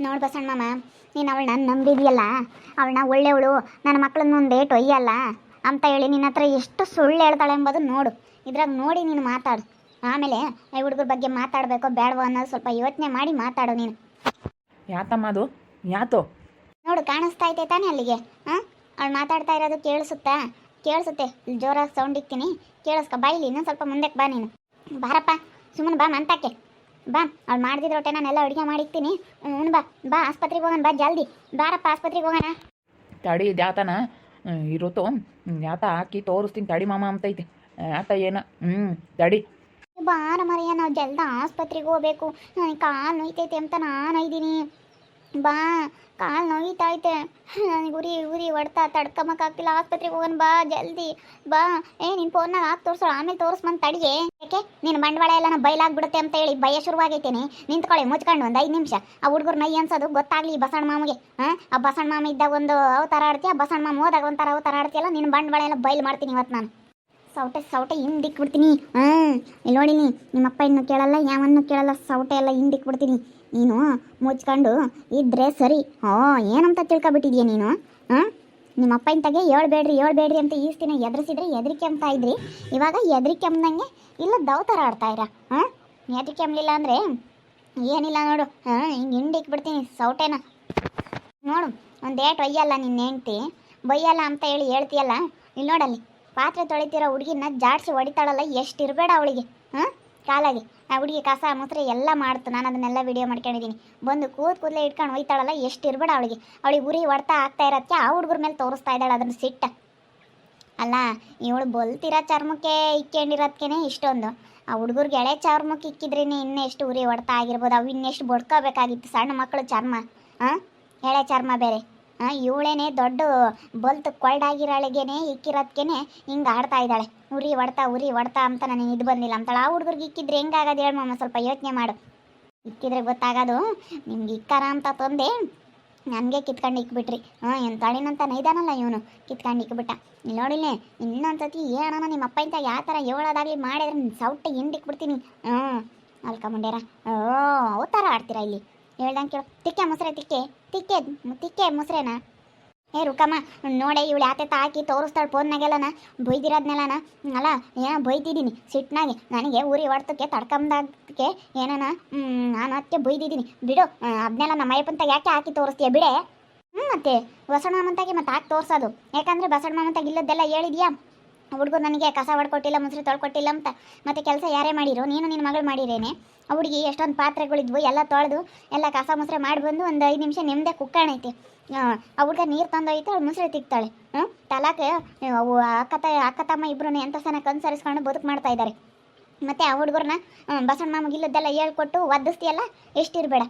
ನೋಡು ಬಸಣ್ಣ ಮಾಮ ನೀನು ಅವಳನ್ನ ನಂಬಿದೆಯಲ್ಲ? ಅವಳನ್ನ ಒಳ್ಳೆಯವಳು ನನ್ನ ಮಕ್ಕಳನ್ನ ಒಂದು ಏಟು ಒಯ್ಯಲ್ಲ ಅಂತ ಹೇಳಿ ನಿನ್ನ ಹತ್ರ ಎಷ್ಟು ಸುಳ್ಳು ಹೇಳ್ತಾಳೆ ಎಂಬುದು ನೋಡು. ಇದ್ರಾಗ ನೋಡಿ ನೀನು ಮಾತಾಡು. ಆಮೇಲೆ ಈ ಹುಡುಗರ ಬಗ್ಗೆ ಮಾತಾಡಬೇಕೋ ಬೇಡವೋ ಅನ್ನೋದು ಸ್ವಲ್ಪ ಯೋಚನೆ ಮಾಡಿ ಮಾತಾಡು ನೀನು. ಯಾತಮ್ಮ ಅದು? ಯಾತೋ? ನೋಡು ಕಾಣಿಸ್ತಾ ಐತೆ ತಾನೇ ಅಲ್ಲಿಗೆ ಹಾಂ ಅವಳು ಮಾತಾಡ್ತಾ ಇರೋದು ಕೇಳಿಸುತ್ತಾ? ಕೇಳಿಸುತ್ತೆ ಜೋರಾಗಿ ಸೌಂಡ್ ಇಕ್ತೀನಿ ಕೇಳಿಸ್ಕೊ ಬಾಯಿಲಿ ಇನ್ನೊಂದು ಸ್ವಲ್ಪ ಮುಂದಕ್ಕೆ ಬಾ ನೀನು. ಬಾರಪ್ಪ ಸುಮ್ಮನೆ ಬಾ ಮಂತಕ್ಕೆ ಬಾ ಅವ್ಳು ಮಾಡಿದ್ರೆ ಹೊಟ್ಟೆ ನಾನೆಲ್ಲ ಅಡುಗೆ ಮಾಡಿಕ್ತೀನಿ. ಹ್ಞೂ ಬಾ ಬಾ ಆಸ್ಪತ್ರೆಗೆ ಹೋಗೋಣ ಬಾ ಜಲ್ದಿ. ಬಾರಪ್ಪ ಆಸ್ಪತ್ರೆಗೆ ಹೋಗೋಣ. ತಡಿ ದ್ಯಾತನ? ಇರುತ್ತೋ ಯಾತ ಹಾಕಿ ತೋರಿಸ್ತೀನಿ. ತಡಿ ಮಾಮ ಅಂತೈತಿ. ಯಾತ ಏನು? ಹ್ಞೂ ತಡಿ. ಬಾರ ಮರೆಯ ನಾವು ಜಲ್ದ ಆಸ್ಪತ್ರೆಗೆ ಹೋಗ್ಬೇಕು. ಕಾಲು ನೋಯ್ತೈತೆ ಅಂತ ನಾನು ಇದ್ದೀನಿ ಬಾ, ಕಾಲು ನೋಯ್ತೈತೆ ನನಗೆ ಉರಿ ಉರಿ ಹೊಡ್ತಾ ತಡ್ಕೊಂಬಕ್ಕಾಗ್ತಿಲ್ಲ ಆಸ್ಪತ್ರೆಗೆ ಹೋಗೋಣ ಬಾ, ಜಲ್ದಿ. ಬಾ. ಏ ನಿನ್ನ ಫೋನ್ನಾಗ ಹಾಕಿ ತೋರಿಸೋ, ಆಮೇಲೆ ತೋರಿಸ್ಬಂದು ತಡಿಗೆ. ಯಾಕೆ? ನಿನ್ನ ಬಂಡವಾಳ ಎಲ್ಲ ಬೈಲಾಗ್ಬಿಡುತ್ತೆ ಅಂತ ಹೇಳಿ ಭಯ ಶುರುವಾಗೈತೇನೆ. ನಿಂತ್ಕೊಳ್ಳಿ ಮುಚ್ಕೊಂಡು ಒಂದು ಐದು ನಿಮಿಷ. ಆ ಹುಡುಗರು ನೈ ಅನ್ಸೋದು ಗೊತ್ತಾಗ್ಲಿ ಬಸಣ್ಣ ಮಾಮಗೆ. ಆ? ಬಸಣ್ಣ ಮಾಮ ಇದ್ದಾಗ ಒಂದು ಅವತಾರ ಆಡ್ತೀಯ? ಬಸಣ್ಣ ಮಾಮ ಹೋದಾಗ ಒಂಥರ ಅವತಾರ ಆಡ್ತೀಯಲ್ಲ? ನಿನ್ನ ಬಂಡವಾಳ ಎಲ್ಲ ಬೈಲ್ ಮಾಡ್ತೀನಿ ಇವತ್ತು ನಾನು. ಸೌಟೆ ಸೌಟೆ ಹಿಂದಿಕ್ಬಿಡ್ತೀನಿ. ಹಾಂ ಇಲ್ಲಿ ನೋಡಿನಿ ನಿಮ್ಮಪ್ಪ ಇನ್ನು ಕೇಳಲ್ಲ, ಯಾವನ್ನೂ ಕೇಳಲ್ಲ, ಸೌಟೆ ಎಲ್ಲ ಹಿಂದಿಕ್ಬಿಡ್ತೀನಿ. ನೀನು ಮುಚ್ಕೊಂಡು ಇದ್ರೆ ಸರಿ. ಓ ಏನಂತ ತಿಳ್ಕೊಬಿಟ್ಟಿದ್ಯಾ ನೀನು? ಹಾಂ ನಿಮ್ಮಪ್ಪ ಇಂತಾಗೆ ಹೇಳ್ಬೇಡ್ರಿ ಹೇಳ್ಬೇಡ್ರಿ ಅಂತ ಈಸ್ತಿನ ಎದುರಿಸಿದ್ರೆ ಎದ್ರಿಕೆ ಅಂತ ಇದ್ರಿ. ಇವಾಗ ಎದ್ರಿಕೆ ಅಂದಂಗೆ ಇಲ್ಲ ದೌತರ ಆಡ್ತಾ ಇರ? ಹಾಂ ಹೆದರಿಕೆ ಅಂಬಲಿಲ್ಲ ಅಂದರೆ ಏನಿಲ್ಲ ನೋಡು. ಹಾಂ ಹಿಂಗೆ ಹಿಂಡಿಕ್ಬಿಡ್ತೀನಿ ಸೌಟೇನ. ನೋಡು, ಒಂದು ಏಟ್ ಒಯ್ಯಲ್ಲ ನಿನ್ನ ಹೆಂಡ್ತಿ. ಬೊಯ್ಯಲ್ಲ ಅಂತ ಹೇಳಿ ಹೇಳ್ತೀಯಲ್ಲ? ಇಲ್ಲಿ ನೋಡಲ್ಲಿ, ಪಾತ್ರೆ ತೊಳಿತಿರೋ ಹುಡುಗಿನ ಜಾಡ್ಸಿ ಹೊಡಿತಾಳಲ್ಲ, ಎಷ್ಟು ಇರಬೇಡ ಅವಳಿಗೆ. ಹಾಂ ಕಾಲಾಗಿ. ಹುಡುಗಿ ಕಸ, ಮೊಸರು ಎಲ್ಲ ಮಾಡ್ತು. ನಾನು ಅದನ್ನೆಲ್ಲ ವಿಡಿಯೋ ಮಾಡ್ಕೊಂಡಿದ್ದೀನಿ. ಬಂದು ಕೂತ್ ಕೂದಲೇ ಇಟ್ಕೊಂಡು ಒಯ್ತಾಳಲ್ಲ ಎಷ್ಟು ಇರಬೇಡ ಅವಳಿಗೆ. ಅವಳಿಗೆ ಉರಿ ಹೊಡ್ತಾ ಆಗ್ತಾ ಇರತ್ತೆ ಆ ಹುಡುಗರ ಮೇಲೆ ತೋರಿಸ್ತಾ ಇದ್ದಾಳೆ ಅದನ್ನು ಸಿಟ್ಟ. ಅಲ್ಲ, ಇವಳು ಬೊಲ್ತಿರೋ ಚರ್ಮಕ್ಕೆ ಇಕ್ಕೊಂಡಿರೋದಕ್ಕೇನೆ ಇಷ್ಟೊಂದು. ಆ ಹುಡುಗರಿಗೆ ಎಳೆ ಚರ್ಮಕ್ಕೆ ಇಕ್ಕಿದ್ರೇನೆ ಇನ್ನೆಷ್ಟು ಉರಿ ಹೊಡ್ತಾ ಆಗಿರ್ಬೋದು. ಅವು ಇನ್ನೆಷ್ಟು ಬಡ್ಕೋಬೇಕಾಗಿತ್ತು ಸಣ್ಣ ಮಕ್ಕಳು ಚರ್ಮ. ಹಾಂ ಎಳೆ ಚರ್ಮ ಬೇರೆ. ಹಾಂ ಇವಳೇನೆ ದೊಡ್ಡ ಬಲ್ತ್ ಕೊಲ್ಡಾಗಿರೋಳಿಗೇನೆ ಇಕ್ಕಿರೋದ್ಕೇನೆ ಹಿಂಗೆ ಆಡ್ತಾ ಇದ್ದಾಳೆ. ಉರಿ ಹೊಡ್ತಾ ಉರಿ ಹೊಡ್ತಾ ಅಂತ ನನಗೆ ಇದು ಬಂದಿಲ್ಲ. ಅಂತಳ ಆ ಹುಡುಗರಿಗೆ ಇಕ್ಕಿದ್ರೆ ಹೆಂಗಾಗೋದು ಹೇಳಿ ಮಾಮ? ಸ್ವಲ್ಪ ಯೋಚನೆ ಮಾಡು. ಇಕ್ಕಿದ್ರೆ ಗೊತ್ತಾಗೋದು, ನಿಮ್ಗೆ ಇಕ್ಕಾರ ಅಂತ ತಂದೆ ನನಗೆ ಕಿತ್ಕೊಂಡು ಇಕ್ಬಿಟ್ರಿ. ಹಾಂ ಏನು ತಳಿನಂತ ನೈದಾನಲ್ಲ ಇವನು. ಕಿತ್ಕೊಂಡು ಇಕ್ಬಿಟ್ಟ. ಇಲ್ಲಿ ನೋಡಿಲ್ಲೇ ಇನ್ನೊಂದ್ಸತಿ ಏನೋ ನಿಮ್ಮ ಅಪ್ಪ ಇಂತ ಯಾವ ಥರ ಹೇಳೋದಾಗಲಿ ಮಾಡಿದ್ರೆ ನಿನ್ನ ಸೌಟೆ ಹಿಂದಿಕ್ಬಿಡ್ತೀನಿ ಹ್ಞೂ ಅಲ್ಕೊಂಬಂಡ್ಯಾರ ಓ, ಅವು ಥರ ಆಡ್ತೀರಾ ಇಲ್ಲಿ? ಹೇಳ್ದಂಗೆ ಕೇಳು. ತಿಕ್ಕೆ ಮೊಸರೆ, ತಿಕ್ಕೆ. ತಿಕ್ಕೆ ತಿಕ್ಕೆ ಮೊಸರೇನಾ? ಏ ರುಕಮ್ಮ, ನೋಡೆ ಇವಳು ಯಾತೆ ಹಾಕಿ ತೋರಿಸ್ತಾಳೆ ಫೋನ್ನಾಗೆಲ್ಲನ ಬೈದಿರೋದ್ನೆಲ್ಲನ. ಅಲ್ಲ ಏನೋ ಬೈತಿದ್ದೀನಿ ಸಿಟ್ನಾಗೆ. ನನಗೆ ಊರಿ ಹೊಡ್ತಕ್ಕೆ ತಡ್ಕೊಂಬದಕ್ಕೆ ಏನನ ನಾನು ಅತ್ತೆ ಬೈದಿದ್ದೀನಿ ಬಿಡು ಅದನ್ನೆಲ್ಲ ನಮ್ಮ ಅಯ್ಯಪ್ಪಂತಾಗ ಯಾಕೆ ಹಾಕಿ ತೋರಿಸ್ತೀಯ, ಬಿಡೆ? ಹ್ಞೂ ಮತ್ತೆ ಬಸವಣ್ಣ ಮಾಮಂತಾಗಿ ಮತ್ತೆ ಹಾಕಿ ತೋರಿಸೋದು. ಯಾಕಂದರೆ ಬಸವಣ್ಣ ಮಾಮಂತಾಗ ಇಲ್ಲದ್ದೆಲ್ಲ ಹೇಳಿದ್ಯಾ? ಹುಡುಗರು ನನಗೆ ಕಸ ಹೊಡ್ಕೊಟ್ಟಿಲ್ಲ ಮುಸ್ರಿ ತೊಳ್ಕೊಟ್ಟಿಲ್ಲ ಅಂತ ಮತ್ತೆ ಕೆಲಸ ಯಾರೇ ಮಾಡಿರೋ, ನೀನು ನಿನ್ನ ಮಗಳು ಮಾಡಿರೇನೆ? ಆ ಹುಡುಗಿ ಎಷ್ಟೊಂದು ಪಾತ್ರೆಗಳಿದ್ವು, ಎಲ್ಲ ತೊಳೆದು, ಎಲ್ಲ ಕಸ ಮುಸ್ರೆ ಮಾಡಿ ಬಂದು ಒಂದು ಐದು ನಿಮಿಷ ನಿಮ್ಮದೇ ಕುಕ್ಕಾಣೈತಿ. ಆ ಹುಡುಗ ನೀರು ತಂದೊಯ್ತು, ಅವಳು ಮುಸ್ರೆ ತಿಕ್ತಾಳೆ. ಹ್ಞೂ ತಲಾಕೆ, ಅವು ಅಕ್ಕ ತ, ಅಕ್ಕ ತಮ್ಮ ಇಬ್ಬರು ಎಂಥ ಸನ ಕನ್ಸರಿಸ್ಕೊಂಡು ಬದುಕು ಮಾಡ್ತಾ ಇದ್ದಾರೆ ಮತ್ತು ಆ ಹುಡುಗರನ್ನ ಬಸಣ್ಣ ಮಾಮಗೆ ಇಲ್ಲದ್ದೆಲ್ಲ ಹೇಳ್ಕೊಟ್ಟು ಒದ್ದಿಸ್ತೀಯಲ್ಲ, ಎಷ್ಟಿರಬೇಡ.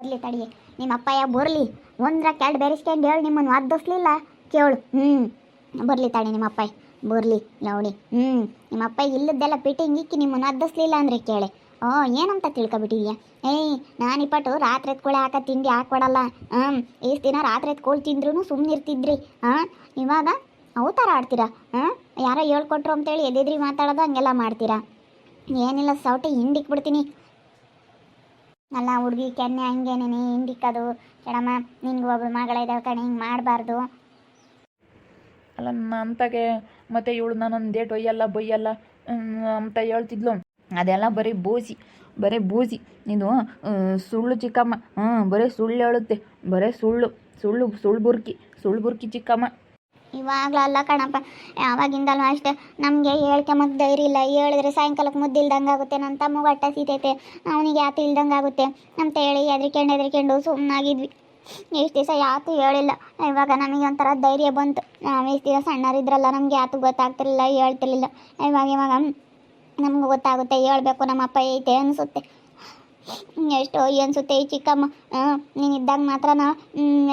ಬರಲಿ ತಡಿ ನಿಮ್ಮ ಅಪ್ಪಯ್ಯ ಬರಲಿ. ಒಂದ್ರ ಕೆಲ್ಡ್ ಬೆರೆಸ್ಕೊಂಡು ಹೇಳಿ, ನಿಮ್ಮನ್ನು ಒದ್ದಿಸ್ಲಿಲ್ಲ. ಕೇಳು. ಹ್ಞೂ ಬರಲಿ ತಾಳಿ ನಿಮ್ಮ ಅಪ್ಪಾಯಿ. ಬರಲಿ ಲೌಡಿ ಹ್ಞೂ ನಿಮ್ಮ ಅಪ್ಪಾಯಿ ಇಲ್ಲದ್ದೆಲ್ಲ ಪಿಟಿಂಗ್ ಇಕ್ಕಿ ನಿಮ್ಮನ್ನು ಅದ್ದಿಸ್ಲಿಲ್ಲ ಅಂದರೆ ಕೇಳಿ. ಓ ಏನಂತ ತಿಳ್ಕೊಬಿಟ್ಟಿದ್ಯಾ? ಏಯ್, ನಾನು ಇಪ್ಪಟ್ಟು ರಾತ್ರಿ ಎತ್ಕೊಳ್ಳೆ ಹಾಕ ತಿಂಡಿ ಹಾಕ್ಕೊಡಲ್ಲ ಹಾಂ ಇಷ್ಟು ದಿನ ರಾತ್ರಿ ಎತ್ಕೊಳ್ ತಿಂದ್ರೂ ಸುಮ್ಮನೆ ಇರ್ತಿದ್ರಿ. ಹಾಂ, ಇವಾಗ ಅವು ಥರ ಆಡ್ತೀರಾ? ಹಾಂ, ಯಾರೋ ಹೇಳ್ಕೊಟ್ರು ಅಂತೇಳಿ ಎದೆದ್ರಿ ಮಾತಾಡೋದು ಹಂಗೆಲ್ಲ ಮಾಡ್ತೀರಾ? ಏನಿಲ್ಲ, ಸೌಟೆ ಹಿಂಡಿಕ್ಬಿಡ್ತೀನಿ ಅಲ್ಲ, ಹುಡುಗಿ ಕೆನ್ನೆ ಹಂಗೇನೇನೆ ಹಿಂಡಿಕ್ಕದು ಕೆಡಮ್ಮ ನಿನ್ಗೆ ಒಬ್ಳು ಮಗಳಿದ್ದಾವೆ ಕಣೆ, ಹಿಂಗೆ ಮಾಡಬಾರ್ದು. ಅಲ್ಲ ಅಂತಾಗೆ ಮತ್ತೆ ಇವಳು ನಾನೊಂದು ಡೇಟ್ ಒಯ್ಯಲ್ಲ ಬೊಯ್ಯಲ್ಲ ಅಂತ ಹೇಳ್ತಿದ್ಲು. ಅದೆಲ್ಲ ಬರೀ ಬೂಸಿ ಬರೀ ಬೂಸಿ ಇದು ಸುಳ್ಳು ಚಿಕ್ಕಮ್ಮ. ಹ್ಞೂ ಬರೀ ಸುಳ್ಳು ಹೇಳುತ್ತೆ. ಬರೀ ಸುಳ್ಳು ಸುಳ್ಳು ಸುಳ್ಳು ಬುರ್ಕಿ ಸುಳ್ಳು ಬುರ್ಕಿ ಚಿಕ್ಕಮ್ಮ. ಇವಾಗಲಲ್ಲ ಕಣಪ್ಪ, ಯಾವಾಗಿಂದಲೂ ಅಷ್ಟೇ. ನಮಗೆ ಹೇಳ್ಕೊಂಬಕ್ಕೆ ಧೈರ್ಯ ಇಲ್ಲ. ಹೇಳಿದ್ರೆ ಸಾಯಂಕಾಲಕ್ಕೆ ಮುದ್ದಿಲ್ದಂಗೆ ಆಗುತ್ತೆ. ನನ್ನ ತಮ್ಮ ಹೊಟ್ಟೆ ಸೀತೈತೆ ಅವನಿಗೆ ಯಾತು ಇಲ್ದಂಗೆ ಆಗುತ್ತೆ. ಅಂತ ಹೇಳಿ ಹೆದ್ರಿಕೊಂಡು ಹೆದ್ರಿಕೊಂಡು ಸುಮ್ಮನಾಗಿದ್ವಿ ಎಷ್ಟು ದಿವಸ ಯಾವತ್ತೂ ಹೇಳಿಲ್ಲ. ಇವಾಗ ನಮಗೆ ಒಂಥರ ಧೈರ್ಯ ಬಂತು. ನಾವು ಇಷ್ಟು ದಿವಸ ಸಣ್ಣರಿದ್ರಲ್ಲ ನಮಗೆ ಯಾತು ಗೊತ್ತಾಗ್ತಿರ್ಲಿಲ್ಲ, ಹೇಳ್ತಿರ್ಲಿಲ್ಲ. ಇವಾಗ ಇವಾಗ ನಮ್ಗೆ ಗೊತ್ತಾಗುತ್ತೆ, ಹೇಳ್ಬೇಕು ನಮ್ಮ ಅಪ್ಪ ಐತೆ ಅನಿಸುತ್ತೆ. ಎಷ್ಟು ಅನ್ಸುತ್ತೆ ಈ ಚಿಕ್ಕಮ್ಮ. ನೀನು ಇದ್ದಾಗ ಮಾತ್ರ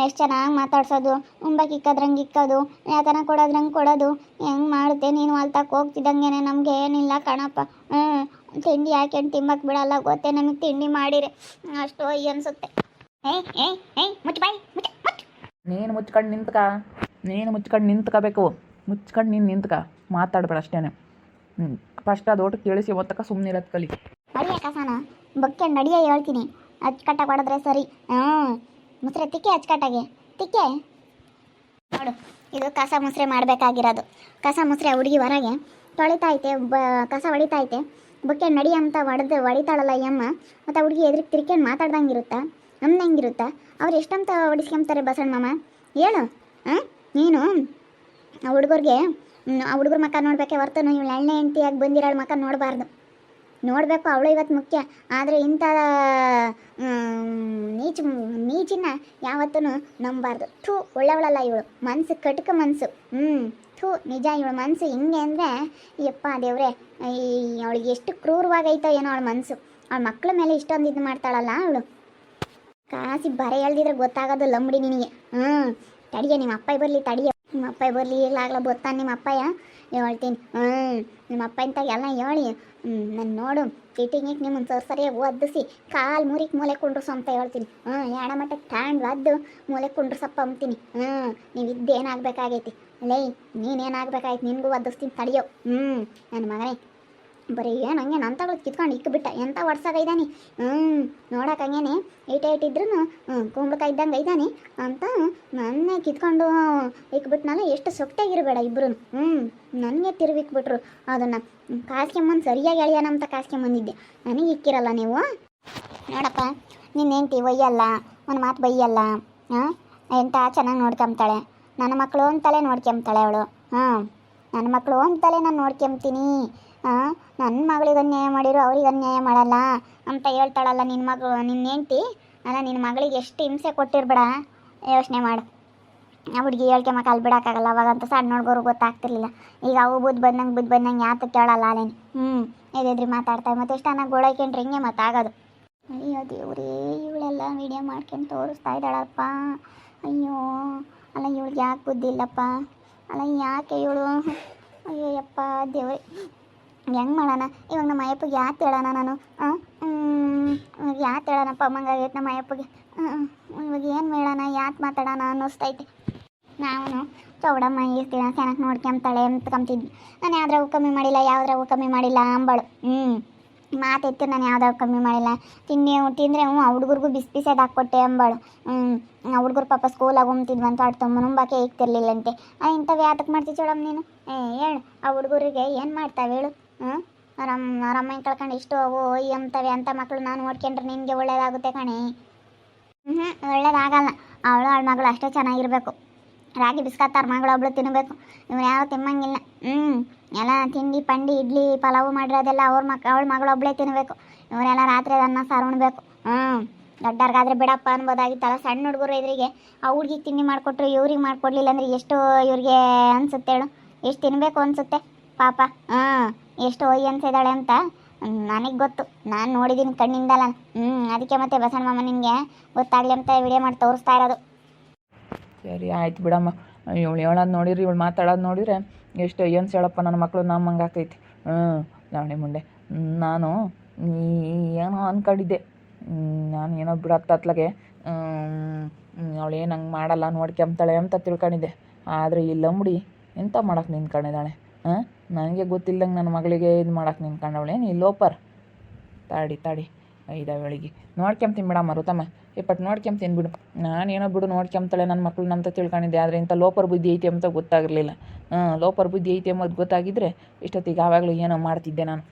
ಎಷ್ಟು ಚೆನ್ನಾಗಿ ಮಾತಾಡ್ಸೋದು. ಉಂಬಕ್ಕೆ ಇಕ್ಕದ್ರಂಗೆ ಇಕ್ಕೋದು ಯಾತನ ಕೊಡೋದ್ರಂಗೆ ಕೊಡೋದು. ಹೆಂಗೆ ಮಾಡುತ್ತೆ? ನೀನು ಅಲ್ತಕ್ಕೆ ಹೋಗ್ತಿದ್ದಂಗೆ ನಮಗೆ ಏನಿಲ್ಲ ಕಣಪ್ಪ. ತಿಂಡಿ ಹಾಕ್ಯಂಡು ತಿಂಬಕ್ಕೆ ಬಿಡಲ್ಲ? ಗೊತ್ತೇ ನಮಗೆ ತಿಂಡಿ ಮಾಡಿರಿ. ಅಷ್ಟು ಅನ್ಸುತ್ತೆ. ನೀನು ಮುಚ್ಕೊಂಡು ನಿಂತ್ಕ. ನೀನು ಮುಚ್ಕೊಂಡು ನಿಂತ್ಕೋಬೇಕು. ಮುಚ್ಕೊಂಡು ನೀನು ನಿಂತ್ಕ. ಮಾತಾಡ್ಬೇಡ ಅಷ್ಟೇನೆ. ಹ್ಞೂ ಫಸ್ಟ್ ಅದು ಒಟ್ಟು ಕೇಳಿಸಿ ಒತ್ತಕ ಸುಮ್ಮನೆ ಇರೋದು ಕಲಿ. ಅಡಿಯ ಕಸನ ಬಕ್ಕೆ ನಡಿಯ ಹೇಳ್ತೀನಿ. ಅಚ್ಚುಕಟ್ಟಾಗಿ ಹೊಡೆದ್ರೆ ಸರಿ. ಹ್ಞೂ ಮುಸ್ರೆ ತಿಕ್ಕೆ ಅಚ್ಚುಕಟ್ಟಾಗಿ. ತಿಕ್ಕೆ. ನೋಡು ಇದು ಕಸ ಮುಸ್ರೆ ಮಾಡಬೇಕಾಗಿರೋದು. ಕಸ ಮುಸ್ರೆ ಹುಡುಗಿ ಹೊರಗೆ. ತೊಳಿತೈತೆ ಬ ಕಸ ಹೊಡಿತೈತೆ ಬೊಕ್ಕೆ ನಡಿ ಅಂತ ಹೊಡೆದು ಹೊಡಿತಾಳಲ್ಲ ಈ ಅಮ್ಮ. ಮತ್ತು ಹುಡುಗಿ ಎದುರಿಗೆ ತಿರ್ಕೊಂಡು ಮಾತಾಡ್ದಂಗಿರುತ್ತಾ ಹೆಂಗಿರುತ್ತೆ? ಅವ್ರು ಎಷ್ಟಂತ ಹೊಡಿಸ್ಕೊಂತಾರೆ ಬಸಣ್ಣ ಮಾಮ? ಹೇಳು ಹಾಂ ನೀನು? ಆ ಹುಡುಗರಿಗೆ ಆ ಹುಡುಗರ ಮಕ್ಕ ನೋಡ್ಬೇಕೆ ಹೊರತು ನೀವು ಎಣ್ಣೆ ಹೆಂಡ್ತಿಯಾಗಿ ಬಂದಿರೋಳು ಮಕ್ಕ ನೋಡಬಾರ್ದು. ನೋಡಬೇಕು ಅವಳು ಇವತ್ತು ಮುಖ್ಯ, ಆದರೆ ಇಂಥ ನೀಚ, ನೀಚಿನ ಯಾವತ್ತೂ ನಂಬಾರ್ದು. ಥೂ ಒಳ್ಳೆವಳಲ್ಲ ಇವಳು. ಮನಸ್ಸು ಕಟ್ಕ ಮನಸ್ಸು ಹ್ಞೂ ಥೂ, ನಿಜ ಇವಳು ಮನಸ್ಸು ಹಿಂಗೆ ಅಂದರೆ, ಯಪ್ಪ ದೇವ್ರೆ, ಈ, ಅವಳಿಗೆ ಎಷ್ಟು ಕ್ರೂರವಾಗೈತೋ ಏನೋ ಅವಳ ಮನಸ್ಸು ಅವಳ ಮಕ್ಕಳ ಮೇಲೆ ಇಷ್ಟೊಂದು ಇದು ಮಾಡ್ತಾಳಲ್ಲ ಅವಳು. ಕಾಸಿ ಬರೆ ಎಳ್ದಿದ್ರೆ ಗೊತ್ತಾಗೋದು ಲಂಬಡಿ ನಿನಗೆ. ಹ್ಞೂ ತಡಿಯ ನಿಮ್ಮ ಅಪ್ಪಾಯಿ ಬರಲಿ, ತಡಿಯ. ನಿಮ್ಮ ಅಪ್ಪಾಯಿ ಬರಲಿ ಈಗಲಾಗ್ಲ ಗೊತ್ತಾನೆ ನಿಮ್ಮ ಅಪ್ಪಯ್ಯ ಹೇಳ್ತೀನಿ. ಹ್ಞೂ ನಿಮ್ಮ ಅಪ್ಪ ಎಲ್ಲ ಹೇಳಿ. ನಾನು ನೋಡು ಫಿಟ್ಟಿಂಗಿಗೆ ನಿಮ್ಮನ್ನು ಸರ್ ಸರಿಯಾಗಿ ಒದ್ದಿಸಿ. ಕಾಲು ಮೂರಿಗೆ ಮೂಲೆ ಕುಂಡ್ರಸು ಅಂತ ಹೇಳ್ತೀನಿ. ಹ್ಞೂ ಎಣ ಮಟ್ಟಕ್ಕೆ ತಾಂಡ್ ಒದ್ದು ಮೂಲೆ ಕುಂಡ್ರಸಪ್ಪ ಅಂತೀನಿ. ಹ್ಞೂ ನೀವು ಇದ್ದೇನಾಗಬೇಕಾಗೈತಿ? ಲೇ ನೀನೇನಾಗಬೇಕಾಯ್ತು ನಿನಗೂ ಒದ್ದಿಸ್ತೀನಿ, ತಡಿಯೋ. ಹ್ಞೂ ನನ್ನ ಮಗನೇ. ಬರೀ ಏನು ಹಂಗೆ ನನ್ನ ತಗೊಳ್ ಕಿತ್ಕೊಂಡು ಇಕ್ಬಿಟ್ಟ ಎಂಥ ಇದ್ದಾನೆ ಹ್ಞೂ ನೋಡಕ್ಕೆ ಹಂಗೇನೆ. ಏಟೆ ಹ್ಞೂ ಕುಂಬಳಕಾಯಿ ಇದ್ದಂಗೆ ಇದ್ದಾನೆ ಅಂತ ನನ್ನೇ ಕಿತ್ಕೊಂಡು ಇಕ್ಬಿಟ್ನಲ್ಲ ಎಷ್ಟು ಸೊಕ್ಟಾಗಿರಬೇಡ ಇಬ್ಬರು ಹ್ಞೂ ನನಗೆ ತಿರುವಿಕ್ಬಿಟ್ರು. ಅದನ್ನು ಕಾಸ್ಕೊಂಬಂದು ಸರಿಯಾಗಿ ಎಳೆಯೋಣ ಅಂತ ಕಾಸ್ಕೊಂಬಂದಿದ್ದೆ ನನಗೆ ಇಕ್ಕಿರಲ್ಲ ನೀವು? ನೋಡಪ್ಪ ನಿನ್ನ ಹೆಂಡ್ತಿ ಒಯ್ಯಲ್ಲ, ಒಂದು ಮಾತು ಬೈಯಲ್ಲ, ಹಾಂ? ಎಂತ ಚೆನ್ನಾಗಿ ನೋಡ್ಕೊಂಬ್ತಾಳೆ? ನನ್ನ ಮಕ್ಕಳು ಅಂತಲೇ ನೋಡ್ಕೊಂಬ್ತಾಳೆ ಅವಳು. ಹಾಂ ನನ್ನ ಮಕ್ಕಳು ಅಂತಲೇ ನಾನು ನೋಡ್ಕೊಂತೀನಿ ಹಾಂ? ನನ್ನ ಮಗಳಿಗೆ ಅನ್ಯಾಯ ಮಾಡಿರು, ಅವ್ರಿಗೆ ಅನ್ಯಾಯ ಮಾಡಲ್ಲ ಅಂತ ಹೇಳ್ತಾಳಲ್ಲ ನಿನ್ನ ಮಗಳು ನಿನ್ನ ಹೆಂಡ್ತಿ? ಅಲ್ಲ ನಿನ್ನ ಮಗಳಿಗೆ ಎಷ್ಟು ಹಿಂಸೆ ಕೊಟ್ಟಿರ್ಬೇಡ. ಯೋಚನೆ ಮಾಡು. ಆ ಹುಡುಗಿ ಹೇಳ್ಕೆ ಅಲ್ಲಿ ಬಿಡೋಕ್ಕಾಗಲ್ಲ, ಅವಾಗಂತ ಸಣ್ಣ ನೋಡ್ಗೋರು ಗೊತ್ತಾಗ್ತಿರ್ಲಿಲ್ಲ. ಈಗ ಅವು ಬುದ್ಧ ಬಂದಂಗೆ, ಬುದ್ಧಿ ಬಂದಂಗೆ ಯಾತ ಕೇಳಲ್ಲ ಅಲ್ಲೇನು ಹ್ಞೂ ಎದ್ರಿ ಮಾತಾಡ್ತಾವೆ ಮತ್ತೆ ಎಷ್ಟು ಚೆನ್ನಾಗಿ ಗೋಳೈಕೊಂಡ್ರೆ ಹಿಂಗೆ ಮತ್ತಾಗೋದು ಅಯ್ಯೋ ದೇವ್ರೇ, ಇವಳೆಲ್ಲ ವಿಡಿಯೋ ಮಾಡ್ಕೊಂಡು ತೋರಿಸ್ತಾ ಇದ್ದಾಳಪ್ಪ. ಅಯ್ಯೋ, ಅಲ್ಲ ಇವಳಿಗೆ ಯಾಕೆ ಬುದ್ಧಿ ಇಲ್ಲಪ್ಪ? ಅಲ್ಲ ಯಾಕೆ ಇವಳು? ಅಯ್ಯೋ ಯಪ್ಪ ದೇವ್ರೆ. ಹೆಂಗೆ ಮಾಡೋಣ? ಇವಾಗ ನಮ್ಮ ಅಯ್ಯಪ್ಪಗೆ ಯಾತ್ ಹೇಳೋಣ ನಾನು? ಇವಾಗ ಯಾತ್ ಹೇಳೋಣಪ್ಪ ಅಮ್ಮಂಗಾಗೈತೆ ನಮ್ಮ ಅಯ್ಯಪ್ಪಗೆ. ಇವಾಗ ಏನು ಹೇಳೋಣ? ಯಾತ್ ಮಾತಾಡೋಣ ಅನ್ನಿಸ್ತೈತೆ. ನಾನು ಚೌಡಮ್ಮ ಇರ್ತೀನ ಚೆನ್ನಾಗಿ ನೋಡ್ಕೊಂತಾಳೆ ಅಂತ ಕಂತಿದ್ವಿ ನಾನು ಯಾವ್ದ್ರಾಗೂ ಕಮ್ಮಿ ಮಾಡಿಲ್ಲ, ಯಾವ್ದ್ರಾಗೂ ಕಮ್ಮಿ ಮಾಡಿಲ್ಲ ಅಂಬಳು. ಹ್ಞೂ ಮಾತಿತ್ತು ನಾನು ಯಾವ್ದಾದ್ರು ಕಮ್ಮಿ ಮಾಡಿಲ್ಲ. ತಿಂಡಿ ತಿಂದರೆ ಹ್ಞೂ, ಆ ಹುಡುಗರಿಗೂ ಬಿಸಿ ಬಿಸಿಯಾಗಿ ಹಾಕ್ಕೊಟ್ಟೆ ಅಂಬಳು. ಹ್ಞೂ ಹುಡುಗರು ಪಾಪ ಸ್ಕೂಲಾಗ ಉಮ್ತಿದ್ವಂತ ಬಾಕೆ ಇಕ್ತಿರ್ಲಿಲ್ಲಂತೆ ಆ, ಇಂಥವು ಯಾತಕ್ಕೆ ಮಾಡ್ತೀವಿ ಚೋಡಮ್ಮ ನೀನು? ಏ, ಹೇಳು, ಆ ಹುಡುಗರಿಗೆ ಏನು ಮಾಡ್ತಾವೆ ಹೇಳು. ಹ್ಞೂ? ಆರಾಮಾಗಿ ಕಳ್ಕೊಂಡು ಇಷ್ಟು ಅವು ಎಂತವೆ ಅಂತ ಮಕ್ಕಳು ನಾನು ನೋಡ್ಕೊಂಡ್ರೆ ನಿನಗೆ ಒಳ್ಳೇದಾಗುತ್ತೆ ಕಣೆ. ಹ್ಞೂ, ಒಳ್ಳೇದಾಗಲ್ಲ. ಅವಳು ಅವಳ ಮಗಳು ಅಷ್ಟೇ ಚೆನ್ನಾಗಿರಬೇಕು. ರಾಗಿ ಬಿಸ್ಕತ್ತಾರ ಮಗಳು ಒಬ್ಳು ತಿನ್ನಬೇಕು ಇವ್ರು ಯಾವ ತಿಮ್ಮಂಗಿಲ್ಲ ಹ್ಞೂ, ಎಲ್ಲ ತಿಂಡಿ, ಪಂಡಿ, ಇಡ್ಲಿ, ಪಲಾವು ಮಾಡಿರೋದೆಲ್ಲ ಅವ್ರ ಮಕ್, ಅವಳು ಮಗಳು ಒಬ್ಳೇ ತಿನ್ನಬೇಕು ಇವರೆಲ್ಲ ರಾತ್ರಿ ಅನ್ನ, ಸಾರು ಉಣ್ಬೇಕು. ಹ್ಞೂ, ದೊಡ್ಡವ್ರಿಗಾದ್ರೆ ಬಿಡಪ್ಪ ಅನ್ಬೋದಾಗಿತ್ತಲ್ಲ. ಸಣ್ಣ ಹುಡುಗರು ಇದ್ರಿಗೆ ಆ ಹುಡುಗಿಗೆ ತಿಂಡಿ ಮಾಡಿಕೊಟ್ರು ಇವ್ರಿಗೆ ಮಾಡಿಕೊಡ್ಲಿಲ್ಲ ಅಂದ್ರೆ ಎಷ್ಟು ಇವ್ರಿಗೆ ಅನ್ಸುತ್ತೆ ಹೇಳು. ಎಷ್ಟು ತಿನ್ನಬೇಕು ಅನ್ಸುತ್ತೆ. ಪಾಪ. ಹಾಂ ಎಷ್ಟು ಒಯ್ಯಿ ಅನ್ಸಿದಾಳೆ ಅಂತ? ನನಗೆ ಗೊತ್ತು. ನಾನು ನೋಡಿದ್ದೀನಿ ಕಣ್ಣಿಂದಲ್ಲ ಹ್ಞೂ ಅದಕ್ಕೆ ಮತ್ತೆ ಬಸಣ್ಣ ಮಾಮ ನಿನಗೆ ಗೊತ್ತಾಗಲಿ ಅಂತ ವಿಡಿಯೋ ಮಾಡಿ ತೋರಿಸ್ತಾ ಇರೋದು. ಸರಿ, ಆಯ್ತು ಬಿಡಮ್ಮ. ಇವಳು ಹೇಳೋದು ನೋಡಿರಿ, ಇವಳು ಮಾತಾಡೋದು ನೋಡಿದ್ರೆ ಎಷ್ಟು ಏನು ಹೇಳಪ್ಪ ನನ್ನ ಮಕ್ಕಳು ನಮ್ಮಂಗೆ ಆಗ್ತೈತಿ. ಹ್ಞೂ ಲಾವಣಿ ಮುಂಡೆ. ನಾನು ಏನೋ ಅಂದ್ಕೊಂಡಿದ್ದೆ ನಾನು ಏನೋ ಬಿಡತ್ತತ್ಲಾಗೆ ಅವಳು ಏನು ಹಂಗೆ ಮಾಡಲ್ಲ, ನೋಡ್ಕೊಂತಾಳೆ ಅಂತ ತಿಳ್ಕೊಂಡಿದ್ದೆ. ಆದರೆ ಈ ಎಂತ ಮಾಡಕ್ಕೆ ನಿಂತ್ಕೊಂಡಿದ್ದಾಳೆ? ಹಾಂ? ನನಗೆ ಗೊತ್ತಿಲ್ಲದಂಗೆ ನನ್ನ ಮಗಳಿಗೆ ಇದು ಮಾಡಕ್ಕೆ ಏನು ಈ ಲೋಪರ್. ತಾಡಿ ತಾಡಿ. ಐದಾವೇಳಿಗೆ ನೋಡ್ಕೊಂತೀನಿ ಬಿಡಮ್ಮ ರುತಮ್ಮ. ಪಟ್, ನೋಡ್ಕೊಂತೀನಿ ಬಿಡು. ನಾನೇನೋ ಬಿಡು, ನೋಡ್ಕೊಂತಾಳೆ. ನನ್ನ ಮಕ್ಕಳು ನಮ್ಮಂತ ತಿಳ್ಕೊಂಡಿದ್ದೆ. ಆದರೆ ಇಂಥ ಲೋಪರ್ ಬುದ್ಧಿ ಐತಿ ಅಂತ ಗೊತ್ತಾಗಿರಲಿಲ್ಲ ಹಾಂ ಲೋಪರ್ ಬುದ್ಧಿ ಐತಿ ಎಂಬುದು ಗೊತ್ತಾಗಿದ್ದರೆ ಇಷ್ಟೊತ್ತಿಗೆ ಆವಾಗಲೂ ಏನೋ ಮಾಡ್ತಿದ್ದೆ ನಾನು.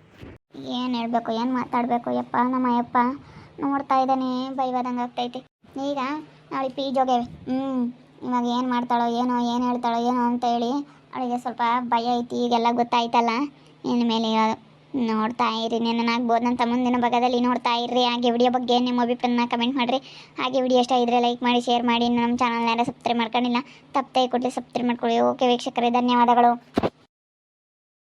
ಏನು ಹೇಳಬೇಕು, ಏನು ಮಾತಾಡಬೇಕು? ಯಪ್ಪ, ನಮ್ಮ ಅಯ್ಯಪ್ಪ ನೋಡ್ತಾ ಇದ್ದಾನೆ. ಬೈವಾದಂಗೆ ಆಗ್ತೈತಿ. ಈಗ ನಾಳೆ ಪಿ ಜೋಗೇವೆ ಹ್ಞೂ, ಇವಾಗ ಏನು ಮಾಡ್ತಾಳೋ, ಏನೋ, ಏನು ಹೇಳ್ತಾಳೋ, ಏನೋ ಅಂತ ಹೇಳಿ ಅವಳಿಗೆ ಸ್ವಲ್ಪ ಭಯ ಐತಿ, ಈಗೆಲ್ಲ ಗೊತ್ತಾಯ್ತಲ್ಲ? ಮೇಲೆ ನೋಡ್ತಾ ಇರಿ ಆಗ್ಬೋದು ನನ್ನ ಮುಂದಿನ ಭಾಗದಲ್ಲಿ ನೋಡ್ತಾ ಇರ್ರಿ. ಹಾಗೆ ವಿಡಿಯೋ ಬಗ್ಗೆ ನಿಮ್ಮ ಅಭಿಪ್ರಾಯನ ಕಮೆಂಟ್ ಮಾಡಿರಿ. ಹಾಗೆ ವಿಡಿಯೋ ಇಷ್ಟ ಇದ್ದರೆ ಲೈಕ್ ಮಾಡಿ ಶೇರ್ ಮಾಡಿ. ನಮ್ಮ ಚಾನಲ್ನಾರ ಸಬ್ಸ್ಕ್ರೈಬ್ ಮಾಡ್ಕೊಂಡಿಲ್ಲ, ತಪ್ಪದೆ ಕೊಡಲಿ ಸಬ್ಸ್ಕ್ರೈಬ್ ಮಾಡ್ಕೊಳ್ಳಿ. ಓಕೆ ವೀಕ್ಷಕರೇ, ಧನ್ಯವಾದಗಳು.